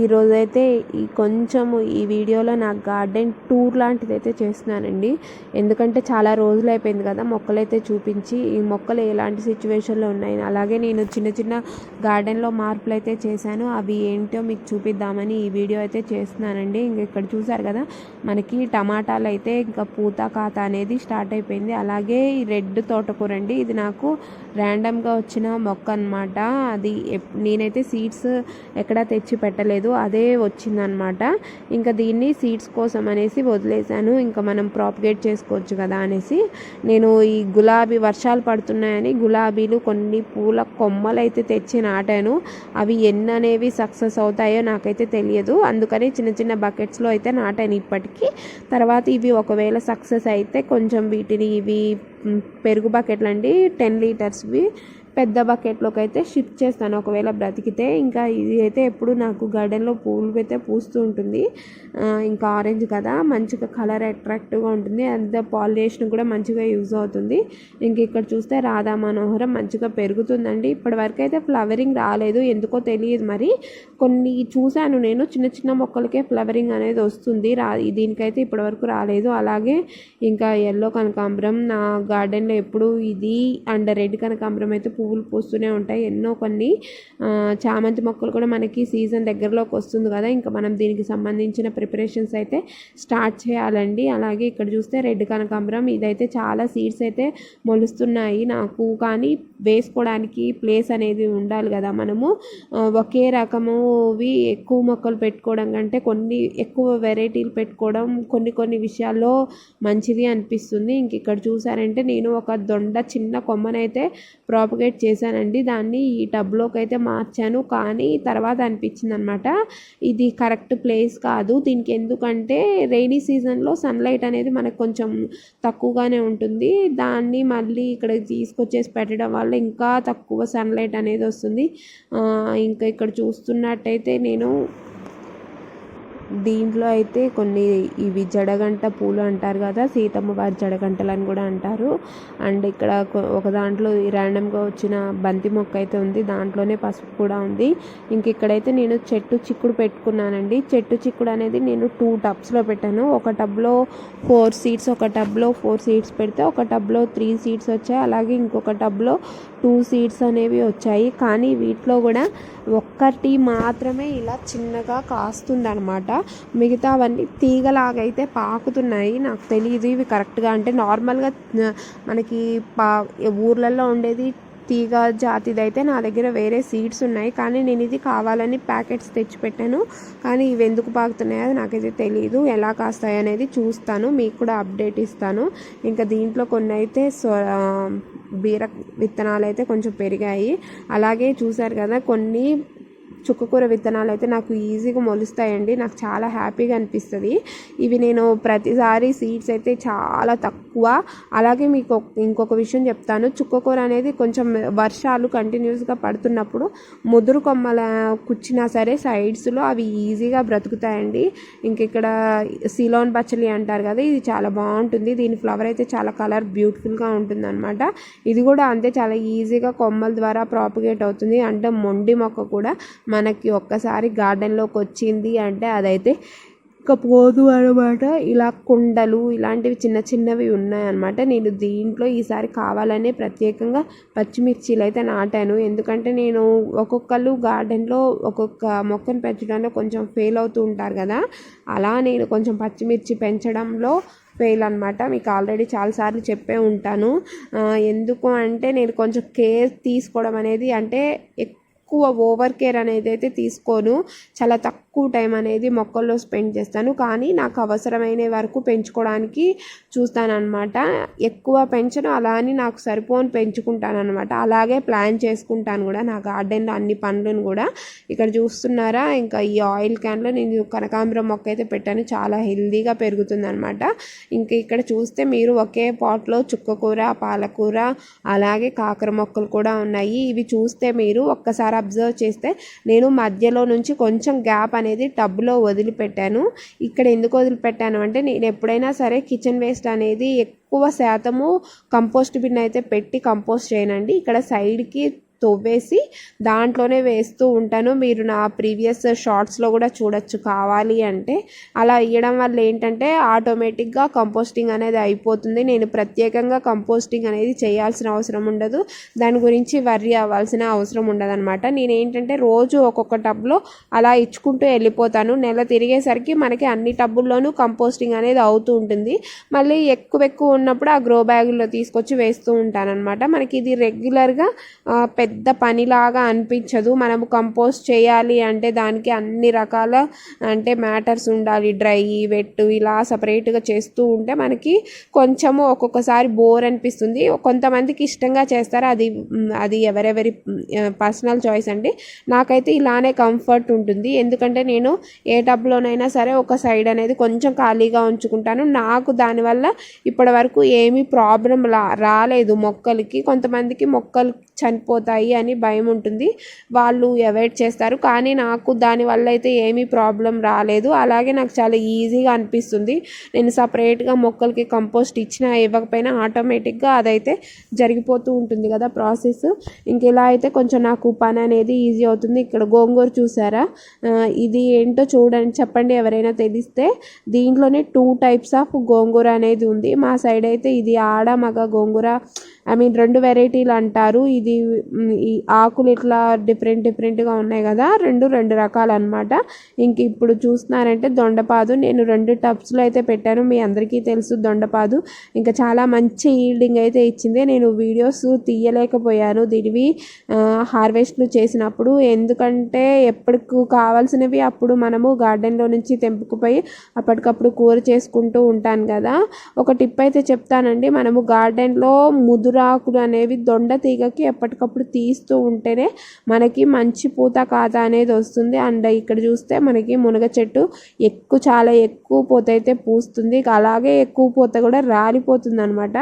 ఈరోజైతే ఈ కొంచెము ఈ వీడియోలో నా గార్డెన్ టూర్ లాంటిది అయితే చేస్తున్నానండి. ఎందుకంటే చాలా రోజులు అయిపోయింది కదా మొక్కలైతే చూపించి ఈ మొక్కలు ఎలాంటి సిచ్యువేషన్లో ఉన్నాయి. అలాగే నేను చిన్న చిన్న గార్డెన్లో మార్పులు అయితే చేశాను. అవి ఏంటో మీకు చూపిద్దామని ఈ వీడియో అయితే చేస్తున్నానండి. ఇంక ఇక్కడ చూసారు కదా మనకి టమాటాలు అయితే ఇంకా పూత కాత అనేది స్టార్ట్ అయిపోయింది. అలాగే ఈ రెడ్ తోటకూర అండి ఇది నాకు ర్యాండమ్గా వచ్చిన మొక్క అనమాట అది నేనైతే సీడ్స్ ఎక్కడా తెచ్చి పెట్టలేదు. అదే వచ్చిందనమాట. ఇంకా దీన్ని సీడ్స్ కోసం అనేసి వదిలేశాను. ఇంకా మనం ప్రాపగేట్ చేసుకోవచ్చు కదా అనేసి. నేను ఈ గులాబీ వర్షాలు పడుతున్నాయని గులాబీలు కొన్ని పూల కొమ్మలు అయితే తెచ్చి నాటాను. అవి ఎన్ని అనేవి సక్సెస్ అవుతాయో నాకైతే తెలియదు. అందుకని చిన్న చిన్న బకెట్స్లో అయితే నాటాను ఇప్పటికీ. తర్వాత ఇవి ఒకవేళ సక్సెస్ అయితే కొంచెం వీటిని ఇవి పెరుగు బకెట్లు అండి టెన్ లీటర్స్వి పెద్ద బకెట్లోకి అయితే షిఫ్ట్ చేస్తాను. ఒకవేళ బ్రతికితే ఇంకా ఇది అయితే ఎప్పుడు నాకు గార్డెన్లో పూలు అయితే పూస్తూ ఉంటుంది. ఇంకా ఆరెంజ్ కదా మంచిగా కలర్ అట్రాక్టివ్గా ఉంటుంది. అంత పాలినేషన్ కూడా మంచిగా యూజ్ అవుతుంది. ఇంక ఇక్కడ చూస్తే రాధా మనోహరం మంచిగా పెరుగుతుందండి. ఇప్పటి వరకు అయితే ఫ్లవరింగ్ రాలేదు ఎందుకో తెలియదు మరి. కొన్ని చూశాను నేను చిన్న చిన్న మొక్కలకే ఫ్లవరింగ్ అనేది వస్తుంది. రా దీనికైతే ఇప్పటి వరకు రాలేదు. అలాగే ఇంకా ఎల్లో కనకాంబరం నా గార్డెన్లో ఎప్పుడు ఇది అండ్ రెడ్ కనకాంబరం అయితే పూ పువ్వులు పూస్తూనే ఉంటాయి. ఎన్నో కొన్ని చామంతి మొక్కలు కూడా మనకి సీజన్ దగ్గరలోకి వస్తుంది కదా. ఇంకా మనం దీనికి సంబంధించిన ప్రిపరేషన్స్ అయితే స్టార్ట్ చేయాలండి. అలాగే ఇక్కడ చూస్తే రెడ్ కనకాంబరం ఇదైతే చాలా సీడ్స్ అయితే మొలుస్తున్నాయి నాకు. కానీ వేసుకోవడానికి ప్లేస్ అనేది ఉండాలి కదా మనము. ఒకే రకమువి ఎక్కువ మొక్కలు పెట్టుకోవడం కంటే కొన్ని ఎక్కువ వెరైటీలు పెట్టుకోవడం కొన్ని కొన్ని విషయాల్లో మంచిది అనిపిస్తుంది. ఇంక ఇక్కడ చూసారంటే నేను ఒక దొండ చిన్న కొమ్మనైతే ప్రాపగేట్ చేశానండి. దాన్ని ఈ టబ్లోకి అయితే మార్చాను. కానీ తర్వాత అనిపించింది అనమాట ఇది కరెక్ట్ ప్లేస్ కాదు. దీనికి ఎందుకంటే రైనీ సీజన్లో సన్లైట్ అనేది మనకు కొంచెం తక్కువగానే ఉంటుంది. దాన్ని మళ్ళీ ఇక్కడ తీసుకొచ్చేసి పెట్టడం వల్ల ఇంకా తక్కువ సన్లైట్ అనేది వస్తుంది. ఇంకా ఇక్కడ చూస్తున్నట్టయితే నేను దీంట్లో అయితే కొన్ని ఇవి జడగంట పూలు అంటారు కదా సీతమ్మ వారి జడగంటలు అని కూడా అంటారు. అండ్ ఇక్కడ ఒక దాంట్లో ర్యాండమ్గా వచ్చిన బంతి మొక్క అయితే ఉంది దాంట్లోనే పసుపు కూడా ఉంది. ఇంక ఇక్కడైతే నేను చెట్టు చిక్కుడు పెట్టుకున్నానండి. చెట్టు చిక్కుడు అనేది నేను టూ టబ్స్లో పెట్టాను. ఒక టబ్లో ఫోర్ సీడ్స్ ఒక టబ్లో ఫోర్ సీడ్స్ పెడితే ఒక టబ్లో త్రీ సీడ్స్ వచ్చాయి. అలాగే ఇంకొక టబ్లో టూ సీడ్స్ అనేవి వచ్చాయి. కానీ వీటిలో కూడా ఒక్కటి మాత్రమే ఇలా చిన్నగా కాస్తుంది అనమాట మిగతావన్నీ తీగలాగైతే పాకుతున్నాయి. నాకు తెలియదు ఇవి కరెక్ట్గా అంటే నార్మల్గా మనకి పా ఊర్లలో ఉండేది తీగ జాతిది అయితే నా దగ్గర వేరే సీడ్స్ ఉన్నాయి. కానీ నేను ఇది కావాలని ప్యాకెట్స్ తెచ్చిపెట్టాను. కానీ ఇవి ఎందుకు పాకుతున్నాయో నాకైతే తెలియదు ఎలా కాస్తాయి అనేది చూస్తాను. మీకు కూడా అప్డేట్ ఇస్తాను. ఇంకా దీంట్లో కొన్ని అయితే సో బీర విత్తనాలు అయితే కొంచెం పెరిగాయి. అలాగే చూసారు కదా కొన్ని చుక్కకూర విత్తనాలు అయితే నాకు ఈజీగా మొలుస్తాయండి. నాకు చాలా హ్యాపీగా అనిపిస్తుంది. ఇవి నేను ప్రతిసారి సీడ్స్ అయితే చాలా తక్కువ అలాగే మీకు ఇంకొక విషయం చెప్తాను. చుక్కకూర అనేది కొంచెం వర్షాలు కంటిన్యూస్గా పడుతున్నప్పుడు ముదురు కొమ్మల కుచ్చినా సరే సైడ్స్లో అవి ఈజీగా బ్రతుకుతాయండి. ఇంక ఇక్కడ సిలోన్ పచ్చలి అంటారు కదా ఇది చాలా బాగుంటుంది. దీని ఫ్లవర్ అయితే చాలా కలర్ బ్యూటిఫుల్గా ఉంటుంది అనమాట ఇది కూడా అంతే చాలా ఈజీగా కొమ్మల ద్వారా ప్రాపగేట్ అవుతుంది. అంటే మొండి మొక్క కూడా మనకి ఒక్కసారి గార్డెన్లోకి వచ్చింది అంటే అదైతే పోదు అనమాట. ఇలా కుండలు ఇలాంటివి చిన్న చిన్నవి ఉన్నాయన్నమాట. నేను దీంట్లో ఈసారి కావాలనే ప్రత్యేకంగా పచ్చిమిర్చీలు అయితే నాటాను. ఎందుకంటే నేను ఒక్కొక్కళ్ళు గార్డెన్లో ఒక్కొక్క మొక్కను పెంచడంలో కొంచెం ఫెయిల్ అవుతూ ఉంటారు కదా. అలా నేను కొంచెం పచ్చిమిర్చి పెంచడంలో ఫెయిల్ అనమాట మీకు ఆల్రెడీ చాలాసార్లు చెప్పే ఉంటాను. ఎందుకు అంటే నేను కొంచెం కేర్ తీసుకోవడం అనేది అంటే ఎక్కువ ఓవర్ కేర్ అనేది అయితే తీసుకోను. చాలా తక్కువ టైం అనేది మొక్కల్లో స్పెండ్ చేస్తాను. కానీ నాకు అవసరమైన వరకు పెంచుకోవడానికి చూస్తానమాట ఎక్కువ పెంచను అలా అని నాకు సరిపోని పెంచుకుంటాను అనమాట అలాగే ప్లాన్ చేసుకుంటాను కూడా. నా గార్డెన్లో అన్ని పనులను కూడా. ఇక్కడ చూస్తున్నారా? ఇంకా ఈ ఆయిల్ క్యాన్లో నేను కనకాంబరం మొక్క అయితే పెట్టాను. చాలా హెల్దీగా పెరుగుతుంది అనమాట ఇంకా ఇక్కడ చూస్తే మీరు ఒకే పాట్లో చుక్కకూర పాలకూర అలాగే కాకర మొక్కలు కూడా ఉన్నాయి. ఇవి చూస్తే మీరు ఒక్కసారి అబ్జర్వ్ చేస్తే నేను మధ్యలో నుంచి కొంచెం గ్యాప్ అనేది టబ్లో వదిలిపెట్టాను. ఇక్కడ ఎందుకు వదిలిపెట్టాను అంటే నేను ఎప్పుడైనా సరే కిచెన్ వేస్ట్ అనేది ఎక్కువ శాతము కంపోస్ట్ బిన్ అయితే పెట్టి కంపోస్ట్ చేయనండి. ఇక్కడ సైడ్కి తవ్వేసి దాంట్లోనే వేస్తూ ఉంటాను. మీరు నా ప్రీవియస్ షార్ట్స్లో కూడా చూడొచ్చు. కావాలి అంటే అలా ఇవ్వడం వల్ల ఏంటంటే ఆటోమేటిక్గా కంపోస్టింగ్ అనేది అయిపోతుంది. నేను ప్రత్యేకంగా కంపోస్టింగ్ అనేది చేయాల్సిన అవసరం ఉండదు. దాని గురించి వర్రీ అవ్వాల్సిన అవసరం ఉండదన్నమాట. నేను ఏంటంటే రోజు ఒక్కొక్క టబ్లో అలా ఇచ్చుకుంటూ వెళ్ళిపోతాను. నెల తిరిగేసరికి మనకి అన్ని టబ్బుల్లోనూ కంపోస్టింగ్ అనేది అవుతూ ఉంటుంది. మళ్ళీ ఎక్కువ ఎక్కువ ఉన్నప్పుడు ఆ గ్రో బ్యాగుల్లో తీసుకొచ్చి వేస్తూ ఉంటాను అనమాట మనకి ఇది రెగ్యులర్గా పెద్ద పెద్ద పనిలాగా అనిపించదు. మనము కంపోస్ట్ చేయాలి అంటే దానికి అన్ని రకాల అంటే మ్యాటర్స్ ఉండాలి. డ్రై వెట్ ఇలా సపరేట్గా చేస్తూ ఉంటే మనకి కొంచెము ఒక్కొక్కసారి బోర్ అనిపిస్తుంది. కొంతమందికి ఇష్టంగా చేస్తారు. అది అది ఎవరెవరి పర్సనల్ చాయిస్ అండి. నాకైతే ఇలానే కంఫర్ట్ ఉంటుంది. ఎందుకంటే నేను ఏ టబ్లోనైనా సరే ఒక సైడ్ అనేది కొంచెం ఖాళీగా ఉంచుకుంటాను. నాకు దానివల్ల ఇప్పటి వరకు ఏమీ ప్రాబ్లం రాలేదు మొక్కలకి. కొంతమందికి మొక్కలు చనిపోతాయి. అని భయం ఉంటుంది. వాళ్ళు అవాయిడ్ చేస్తారు. కానీ నాకు దానివల్ల అయితే ఏమీ ప్రాబ్లం రాలేదు. అలాగే నాకు చాలా ఈజీగా అనిపిస్తుంది. నేను సపరేట్గా మొక్కలకి కంపోస్ట్ ఇచ్చినా ఇవ్వకపోయినా ఆటోమేటిక్గా అదైతే జరిగిపోతూ ఉంటుంది కదా ప్రాసెస్ ఇంకెలా అయితే కొంచెం నాకు పని అనేది ఈజీ అవుతుంది. ఇక్కడ గోంగూర చూసారా? ఇది ఏంటో చూడండి. చెప్పండి ఎవరైనా తెలిస్తే. దీంట్లోనే టూ టైప్స్ ఆఫ్ గోంగూర అనేది ఉంది. మా సైడ్ అయితే ఇది ఆడ మగ గోంగూర ఐ మీన్ రెండు వెరైటీలు అంటారు. ఇది ఈ ఆకులు ఇట్లా డిఫరెంట్ డిఫరెంట్గా ఉన్నాయి కదా రెండు రెండు రకాలు అనమాట ఇంక ఇప్పుడు చూస్తున్నారంటే దొండపాదు. నేను రెండు టబ్స్లో అయితే పెట్టాను. మీ అందరికీ తెలుసు దొండపాదు. ఇంకా చాలా మంచి ఈల్డింగ్ అయితే ఇచ్చింది. నేను వీడియోస్ తీయలేకపోయాను. దీనివి హార్వెస్ట్లు చేసినప్పుడు. ఎందుకంటే ఎప్పటికు కావాల్సినవి అప్పుడు మనము గార్డెన్లో నుంచి తెంపుకుపోయి అప్పటికప్పుడు కూర చేసుకుంటూ ఉంటాను కదా. ఒక టిప్ అయితే చెప్తానండి. మనము గార్డెన్లో ముదురు పూరాకులు అనేవి దొండ తీగకి ఎప్పటికప్పుడు తీస్తూ ఉంటేనే మనకి మంచి పూత కాత అనేది వస్తుంది. అండ్ ఇక్కడ చూస్తే మనకి మునగ చెట్టు ఎక్కువ చాలా ఎక్కువ పూత అయితే పూస్తుంది. అలాగే ఎక్కువ పూత కూడా రాలిపోతుంది అనమాట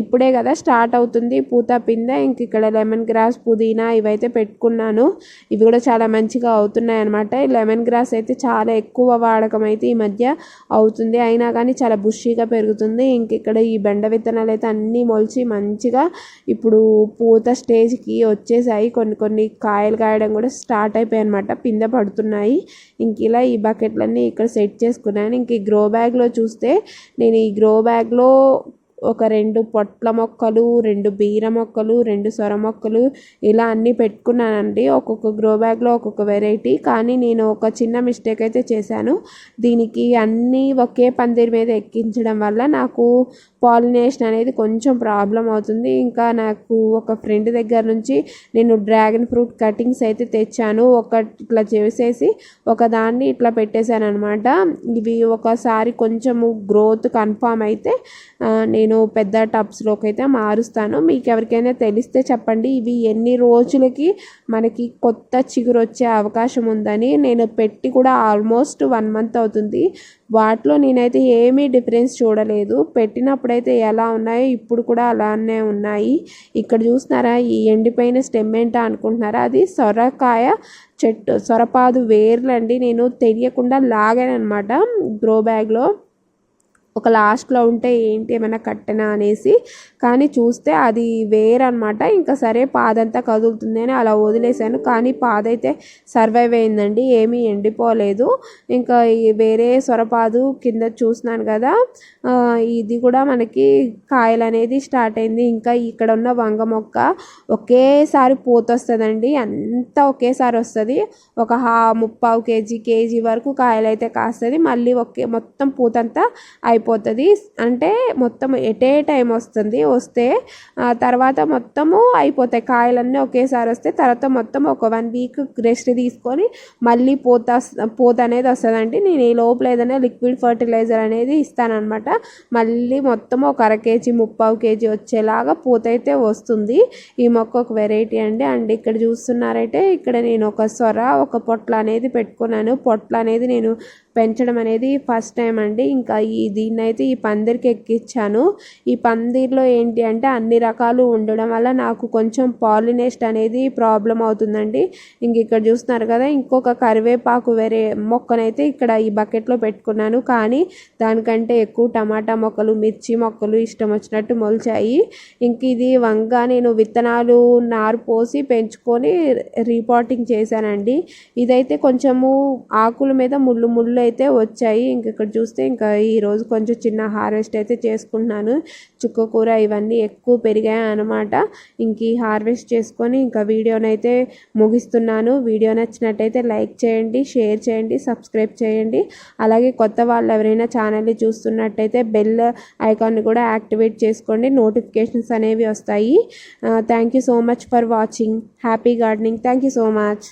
ఇప్పుడే కదా స్టార్ట్ అవుతుంది పూత పిందె. ఇంక ఇక్కడ లెమన్ గ్రాస్ పుదీనా ఇవైతే పెట్టుకున్నాను. ఇవి కూడా చాలా మంచిగా అవుతున్నాయి అనమాట లెమన్ గ్రాస్ అయితే చాలా ఎక్కువ వాడకం అయితే ఈ మధ్య అవుతుంది. అయినా కానీ చాలా బుషీగా పెరుగుతుంది. ఇంక ఇక్కడ ఈ బెండ విత్తనాలు అయితే అన్నీ మొలిచి మంచిగా ఇప్పుడు పూత స్టేజ్కి వచ్చేసాయి. కొన్ని కొన్ని కాయలు కాయడం కూడా స్టార్ట్ అయిపోయాయి అనమాట పిందె పడుతున్నాయి. ఇంక ఇలా ఈ బకెట్లన్నీ ఇక్కడ సెట్ చేసుకున్నాను. ఇంక ఈ గ్రో బ్యాగ్లో చూస్తే నేను ఈ గ్రో బ్యాగ్లో ఒక రెండు పొట్ల మొక్కలు రెండు బీర మొక్కలు రెండు సొర మొక్కలు ఇలా అన్నీ పెట్టుకున్నానండి. ఒక్కొక్క గ్రో బ్యాగ్లో ఒక్కొక్క వెరైటీ కానీ నేను ఒక చిన్న మిస్టేక్ అయితే చేశాను. దీనికి అన్నీ ఒకే పందిరి మీద ఎక్కించడం వల్ల నాకు పాలినేషన్ అనేది కొంచెం ప్రాబ్లం అవుతుంది. ఇంకా నాకు ఒక ఫ్రెండ్ దగ్గర నుంచి నేను డ్రాగన్ ఫ్రూట్ కటింగ్స్ అయితే తెచ్చాను. ఒక ఇట్లా చేసేసి ఒక దాన్ని ఇట్లా పెట్టేశాను అనమాట ఇవి ఒకసారి కొంచెము గ్రోత్ కన్ఫామ్ అయితే నేను పెద్ద టబ్స్లోకి అయితే మారుస్తాను. మీకు ఎవరికైనా తెలిస్తే చెప్పండి. ఇవి ఎన్ని రోజులకి మనకి కొత్త చిగురు వచ్చే అవకాశం ఉందని నేను పెట్టి కూడా ఆల్మోస్ట్ వన్ మంత్ అవుతుంది. వాటిలో నేనైతే ఏమీ డిఫరెన్స్ చూడలేదు. పెట్టినప్పుడైతే ఎలా ఉన్నాయో ఇప్పుడు కూడా అలానే ఉన్నాయి. ఇక్కడ చూస్తున్నారా? ఈ ఎండిపోయిన స్టెమ్ ఏంటా అనుకుంటున్నారా? అది సొరకాయ చెట్టు సొరపాదు వేర్లండి నేను తెలియకుండా లాగాను అనమాట గ్రో బ్యాగ్లో ఒక లాస్ట్లో ఉంటే ఏంటి ఏమైనా కట్టెనా అనేసి కానీ చూస్తే అది వేరనమాట ఇంకా సరే పాదంతా కదులుతుంది అని అలా వదిలేశాను. కానీ పాదైతే సర్వైవ్ అయిందండి ఏమీ ఎండిపోలేదు. ఇంకా వేరే సొరపాదు కింద చూసినాను కదా ఇది కూడా మనకి కాయలు అనేది స్టార్ట్ అయింది. ఇంకా ఇక్కడ ఉన్న వంగ మొక్క ఒకేసారి పూత వస్తుందండి అంతా ఒకేసారి వస్తుంది. ఒక హా ముప్పావు కేజీ కేజీ వరకు కాయలు అయితే కాస్తుంది. మళ్ళీ ఒకే మొత్తం పూతంతా అయిపోతుంది అంటే మొత్తం ఎటే టైం వస్తుంది? వస్తే తర్వాత మొత్తము అయిపోతాయి. కాయలన్నీ ఒకేసారి వస్తే తర్వాత మొత్తం ఒక వన్ వీక్ రెస్ట్ తీసుకొని మళ్ళీ పోత పోత అనేది వస్తుందండి. నేను ఈ లోపల ఏదైనా లిక్విడ్ ఫర్టిలైజర్ అనేది ఇస్తానమాట మళ్ళీ మొత్తం ఒక అర కేజీ ముప్పావు కేజీ వచ్చేలాగా పూత అయితే వస్తుంది. ఈ మొక్క ఒక వెరైటీ అండి. అండ్ ఇక్కడ చూస్తున్నారైతే ఇక్కడ నేను ఒక సొర ఒక పొట్ల అనేది పెట్టుకున్నాను. పొట్ల అనేది నేను పెంచడం అనేది ఫస్ట్ టైం అండి. ఇంకా ఈ దీన్నైతే ఈ పందిరికి ఎక్కించాను ఈ పందిర్లో ఏంటి అంటే అన్ని రకాలు ఉండడం వల్ల నాకు కొంచెం పాలినేస్ట్ అనేది ప్రాబ్లం అవుతుందండి. ఇంక ఇక్కడ చూస్తున్నారు కదా ఇంకొక కరివేపాకు వేరే మొక్కనైతే ఇక్కడ ఈ బకెట్లో పెట్టుకున్నాను. కానీ దానికంటే ఎక్కువ టమాటా మొక్కలు మిర్చి మొక్కలు ఇష్టం వచ్చినట్టు మొలిచాయి. ఇంక ఇది వంగ నేను విత్తనాలు నారు పోసి పెంచుకొని రీపాటింగ్ చేశానండి. ఇదైతే కొంచెము ఆకుల మీద ముళ్ళు ముళ్ళు అయితే వచ్చాయి. ఇంక ఇక్కడ చూస్తే ఇంకా ఈరోజు కొంచెం చిన్న హార్వెస్ట్ అయితే చేసుకుంటున్నాను. చుక్కకూర ఇవన్నీ ఎక్కువ పెరిగాయి అనమాట ఇంక ఈ హార్వెస్ట్ చేసుకొని ఇంకా వీడియోనైతే ముగిస్తున్నాను. వీడియో నచ్చినట్టయితే లైక్ చేయండి షేర్ చేయండి సబ్స్క్రైబ్ చేయండి. అలాగే కొత్త వాళ్ళు ఎవరైనా ఛానల్ని చూస్తున్నట్టయితే బెల్ ఐకాన్ని కూడా యాక్టివేట్ చేసుకోండి. నోటిఫికేషన్స్ అనేవి వస్తాయి. Thank you so much for watching. Happy gardening. Thank you so much.